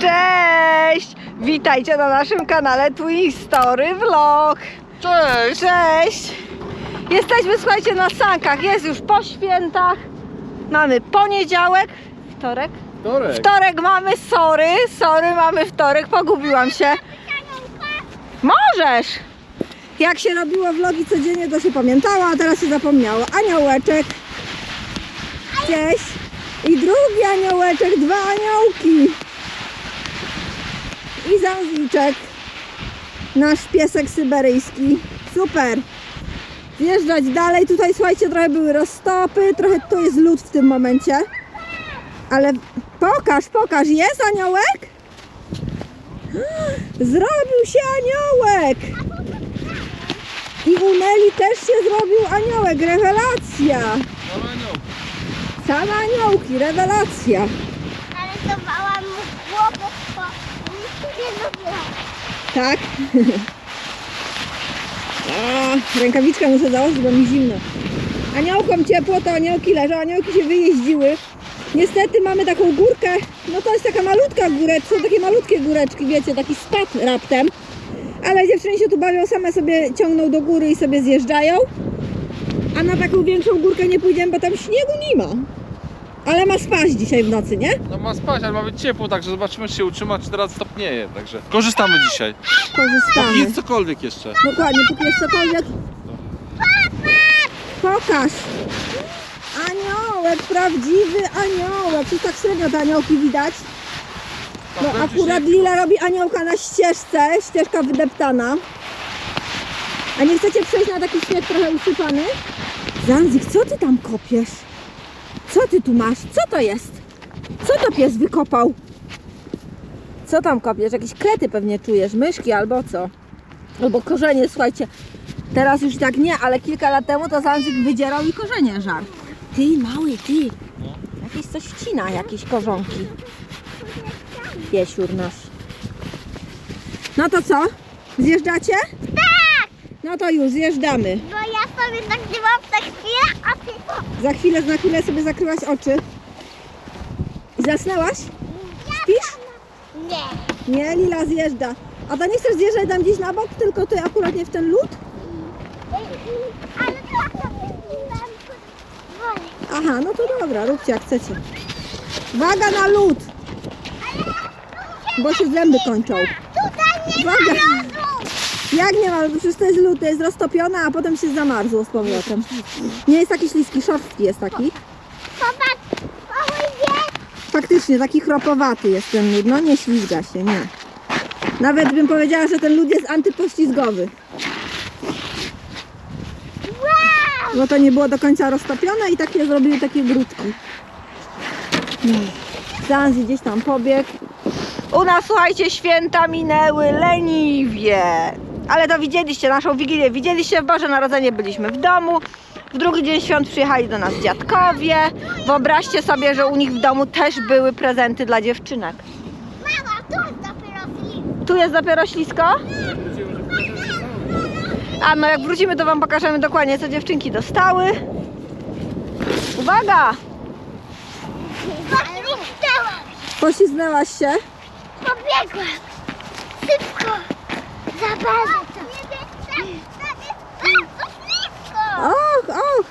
Cześć! Witajcie na naszym kanale Twistory Vlog. Cześć! Cześć! Jesteśmy, słuchajcie, na sankach. Jest już po świętach. Mamy poniedziałek, wtorek. Torek. Wtorek mamy, sorry, sorry, mamy wtorek, pogubiłam się. Możesz! Jak się robiło vlogi codziennie, to się pamiętało, a teraz się zapomniało. Aniołeczek. Cześć. I drugi aniołeczek, dwa aniołki. I zanziczek. Nasz piesek syberyjski. Super. Wjeżdżać dalej. Tutaj, słuchajcie, trochę były roztopy, trochę to jest lód w tym momencie. Ale pokaż, pokaż, jest aniołek? Zrobił się aniołek! I u Neli też się zrobił aniołek, rewelacja! Same aniołki, rewelacja! Ale to mała mu głowę, bo nic nie lubię. Tak? O, rękawiczkę muszę założyć, bo mi zimno. Aniołkom ciepło, to aniołki leżą, aniołki się wyjeździły. Niestety mamy taką górkę, no to jest taka malutka góreczka, są takie malutkie góreczki, wiecie, taki spad raptem. Ale dziewczyny się tu bawią, same sobie ciągną do góry i sobie zjeżdżają. A na taką większą górkę nie pójdziemy, bo tam śniegu nie ma. Ale ma spaść dzisiaj w nocy, nie? No ma spać, ale ma być ciepło, także zobaczymy czy się utrzyma, czy teraz stopnieje. Także korzystamy dzisiaj. Korzystamy. Nic cokolwiek jeszcze. Dokładnie, póki jest cokolwiek. Pokaż! Aniołek, prawdziwy aniołek. Tu tak średnio te aniołki widać. No Prawda, czy akurat się- Lila robi aniołka na ścieżce, ścieżka wydeptana. A nie chcecie przejść na taki śnieg trochę usypany? Zanzik, co ty tam kopiesz? Co ty tu masz? Co to jest? Co to pies wykopał? Co tam kopiesz? Jakieś klety pewnie czujesz, myszki albo co? Albo korzenie, słuchajcie. Teraz już tak nie, ale kilka lat temu to Zanzik wydzierał i korzenie żar. Ty, mały, ty. Jakieś coś wcina, jakieś korzonki. Piesiur nasz. No to co? Zjeżdżacie? Tak! No to już, zjeżdżamy. Bo ja sobie nagrywam tak chwilę, a ty. Za chwilę, za chwilę sobie zakryłaś oczy. I zasnęłaś? Śpisz? Nie. Nie, Lila zjeżdża. A to nie chcesz zjeżdżać tam gdzieś na bok, tylko ty akurat nie w ten lód? Ale to. Aha, no to dobra, róbcie jak chcecie. Waga na lód, bo się zęby kończą. Tutaj nie Uwaga. Jak nie ma, lodu? przecież to jest lód, to jest roztopione, a potem się zamarzło z powrotem. Nie jest taki śliski, szorstki jest taki. Popatrz, jest. Faktycznie, taki chropowaty jest ten lód, no nie ślizga się, nie. Nawet bym powiedziała, że ten lód jest antypoślizgowy, Wow! bo to nie było do końca roztopione i takie zrobiły takie grudki. Zanzi gdzieś tam pobiegł. U nas, słuchajcie, święta minęły leniwie. Ale to widzieliście naszą wigilię. Widzieliście w Boże Narodzenie, byliśmy w domu. W drugi dzień świąt przyjechali do nas dziadkowie. Wyobraźcie sobie, że u nich w domu też były prezenty dla dziewczynek. Mama, tu jest dopiero film. Tu jest dopiero ślisko. A no jak wrócimy, to Wam pokażemy dokładnie, co dziewczynki dostały. Uwaga! Poślizgnęłaś się. Pobiegłam. Szybko. Za bardzo. Tam jest bardzo blisko. Och, och!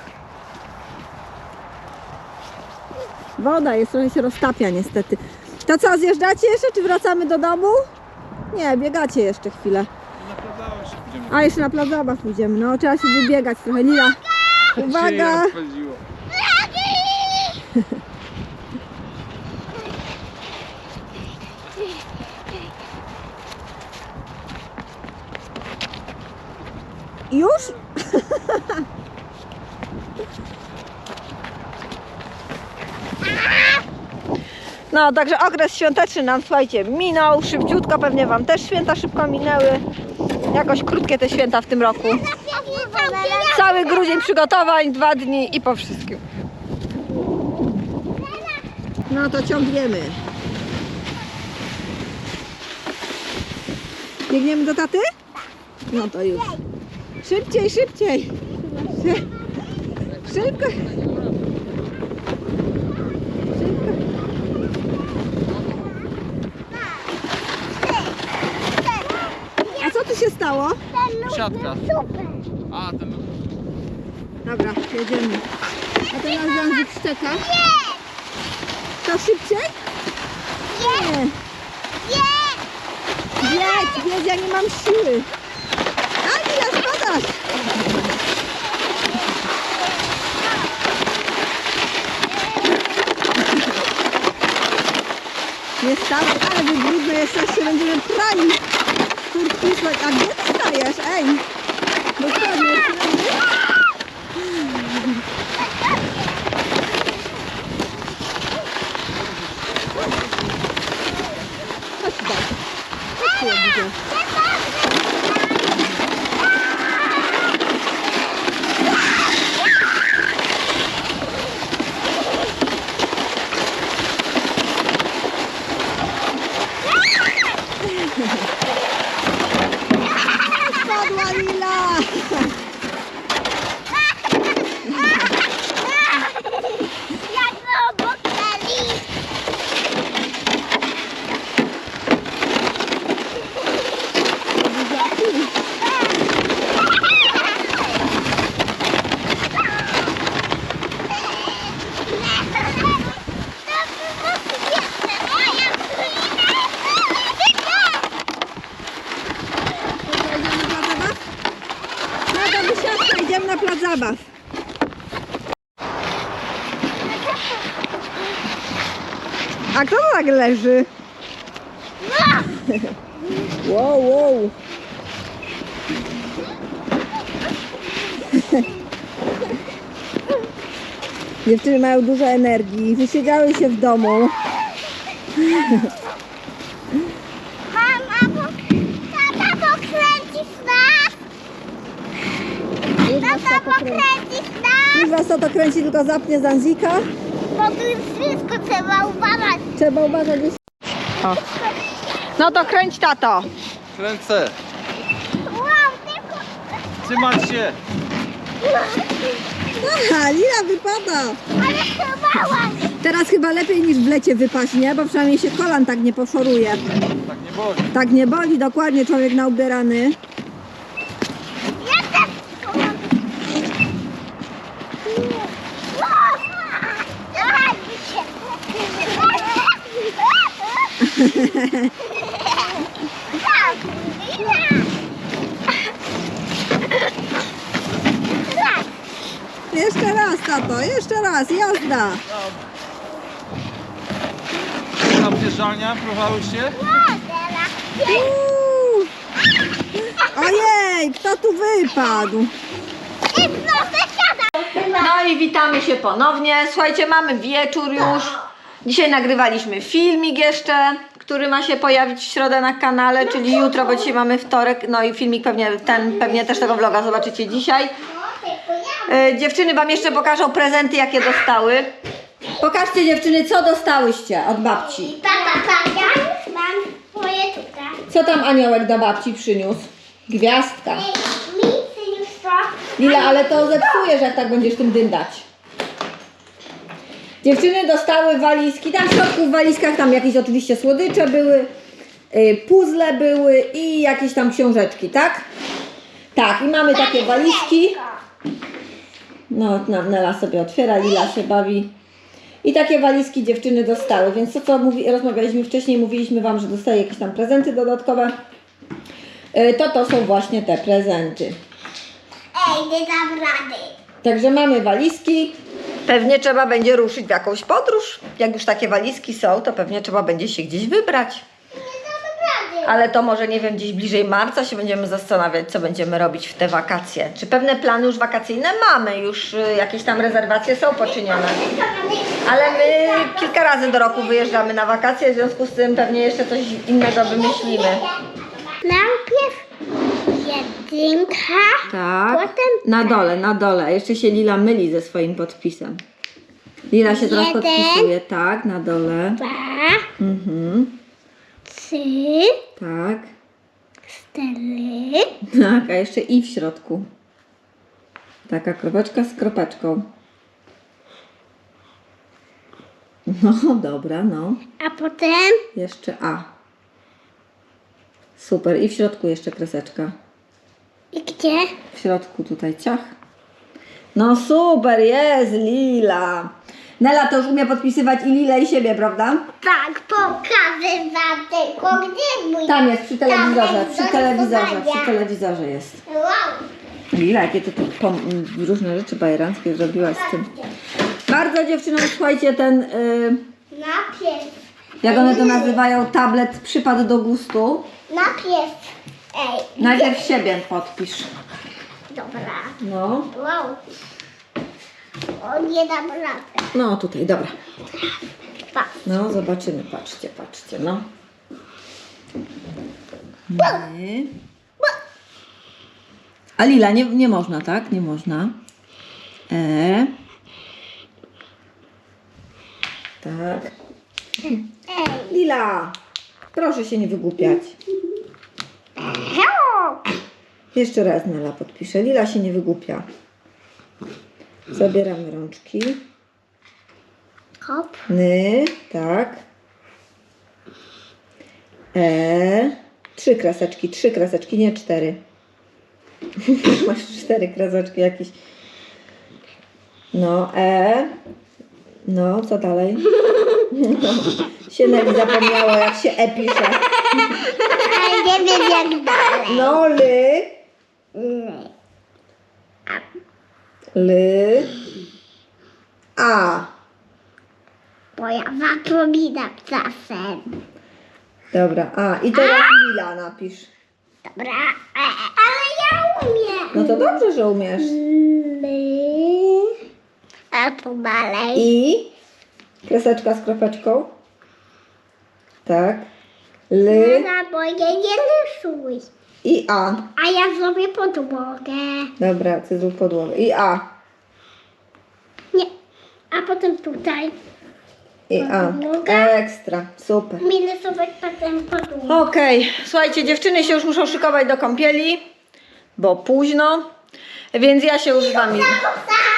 Woda jest, trochę się roztapia niestety. To co, zjeżdżacie jeszcze, czy wracamy do domu? Nie, biegacie jeszcze chwilę. A, jeszcze na plac zabaw pójdziemy. No, trzeba się wybiegać trochę. Lila, uwaga! Już? No, także okres świąteczny nam, słuchajcie, minął szybciutko, pewnie Wam też święta szybko minęły. Jakoś krótkie te święta w tym roku. Cały grudzień przygotowań, dwa dni i po wszystkim. No to ciągniemy. Biegniemy do taty? No to już. Szybciej, szybciej. Szybko. A co tu się stało? Siatka. A, ten... Dobra, jedziemy. A teraz wązik szczeka. To szybciej? Nie. Nie! Jedź, jedź, ja nie mam siły. Nie stawaj, ale wy brudne jesteście, będziemy prali. Kurtki, słuchaj, a gdzie ty stajesz? Ej, dokładnie. 对了。Tak leży? Wow, wow. Dziewczyny mają dużo energii, wysiedziały się w domu. Mama, tata pokręcisz nas! Tata pokręcisz nas! Was to kręci, tylko zapnie Zanzika. Bo wszystko trzeba uważać. Trzeba uważać. O. No to kręć tato. Kręcę. Trzymać się. Aha, Lila wypada. Ale! Teraz chyba lepiej niż w lecie wypaść, nie? Bo przynajmniej się kolan tak nie poszoruje. Tak nie boli. Tak nie boli dokładnie człowiek na ubierany. Ja też chciałam. Dawaj się. Tak, Lina. Tak. Jeszcze raz, tato, jeszcze raz, jazda. Tam zjeżdżalnia, próbowałyście? Uuu. Ojej, kto tu wypadł? No i witamy się ponownie. Słuchajcie, mamy wieczór już. Dzisiaj nagrywaliśmy filmik jeszcze, który ma się pojawić w środę na kanale, czyli jutro, bo dzisiaj mamy wtorek. No i filmik pewnie, ten, pewnie też tego vloga zobaczycie dzisiaj. E, dziewczyny wam jeszcze pokażą prezenty, jakie dostały. Pokażcie dziewczyny, co dostałyście od babci. Tata, tata, mam moje tutaj. Co tam aniołek do babci przyniósł? Gwiazdka. Mi przyniósł to. Lila, ale to zepsujesz, jak tak będziesz tym dyndać. Dziewczyny dostały walizki, tam w środku w walizkach tam jakieś oczywiście słodycze były, y, puzzle były i jakieś tam książeczki, tak? Tak, i mamy takie walizki. No, no, Nela sobie otwiera, Lila się bawi. I takie walizki dziewczyny dostały, więc to co mówi, rozmawialiśmy wcześniej, mówiliśmy Wam, że dostaje jakieś tam prezenty dodatkowe. Y, To to są właśnie te prezenty. Ej, nie dam rady. Także mamy walizki. Pewnie trzeba będzie ruszyć w jakąś podróż. Jak już takie walizki są, to pewnie trzeba będzie się gdzieś wybrać. Ale to może, nie wiem, gdzieś bliżej marca się będziemy zastanawiać, co będziemy robić w te wakacje. Czy pewne plany już wakacyjne mamy? Już y, jakieś tam rezerwacje są poczynione. Ale my kilka razy do roku wyjeżdżamy na wakacje, w związku z tym pewnie jeszcze coś innego wymyślimy. Najpierw jedynka, Tak. Potem Na dole, na dole. Jeszcze się Lila myli ze swoim podpisem. Lila się teraz Jeden. podpisuje, tak, na dole. dwa, Mhm, trzy, tak. cztery, Tak, a jeszcze i w środku. Taka kropeczka z kropeczką. No, dobra, no. a potem Jeszcze A. Super. I w środku jeszcze kreseczka. I gdzie? W środku tutaj ciach. No super, jest Lila. Nela to już umie podpisywać i Lilę i siebie, prawda? Tak, pokażę wam tylko, gdzie mój... Tam jest, przy telewizorze, przy telewizorze, przy telewizorze jest. Wow. Lila, jakie ty tu pom- różne rzeczy bajeranckie zrobiłaś z tym. Bardzo dziewczynom, słuchajcie, ten, y, jak one to nazywają, tablet przypadł do gustu. najpierw, ej, Najpierw siebie podpisz. dobra, No, wow. O, nie dam rady. no tutaj, dobra. Pa. No, zobaczymy, patrzcie, patrzcie, no. My. A Lila, nie, nie można, tak? Nie można. E. Tak. Lila, proszę się nie wygłupiać. Jeszcze raz Nela podpisze. Lila się nie wygłupia. Zabieramy rączki. Hop. Ny, tak. E. Trzy kreseczki, trzy kreseczki, nie cztery. Masz cztery kreseczki jakieś. No, E. No, co dalej? No, się Neli zapomniało, jak się E pisze. Nie wiem jak dalej. No, ly. Ly. A. Bo ja zapominam czasem. Dobra, a. I teraz Lila napisz. Dobra, e, ale ja umiem. No to dobrze, że umiesz. My. A tu dalej. I kreseczka z kropeczką. Tak. Ly Mama, bo ja nie rysuj. I A. A ja zrobię podłogę. Dobra, ty zrób podłogę. I A. Nie. A potem tutaj. I A. Podłoga. Ekstra. Super. Mi rysować potem podłogę. Okej, słuchajcie, dziewczyny się już muszą szykować do kąpieli, bo późno, więc ja się już z wami...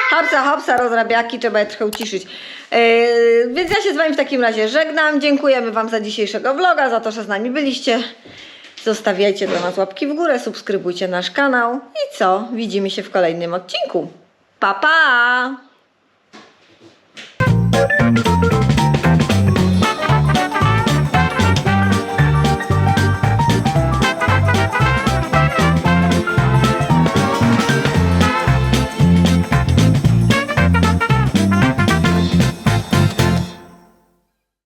Hopsa, hopsa, rozrabiaki, trzeba je trochę uciszyć. Yy, więc ja się z wami w takim razie żegnam. Dziękujemy wam za dzisiejszego vloga, za to, że z nami byliście. Zostawiajcie dla nas łapki w górę, subskrybujcie nasz kanał i co? Widzimy się w kolejnym odcinku. Pa, pa!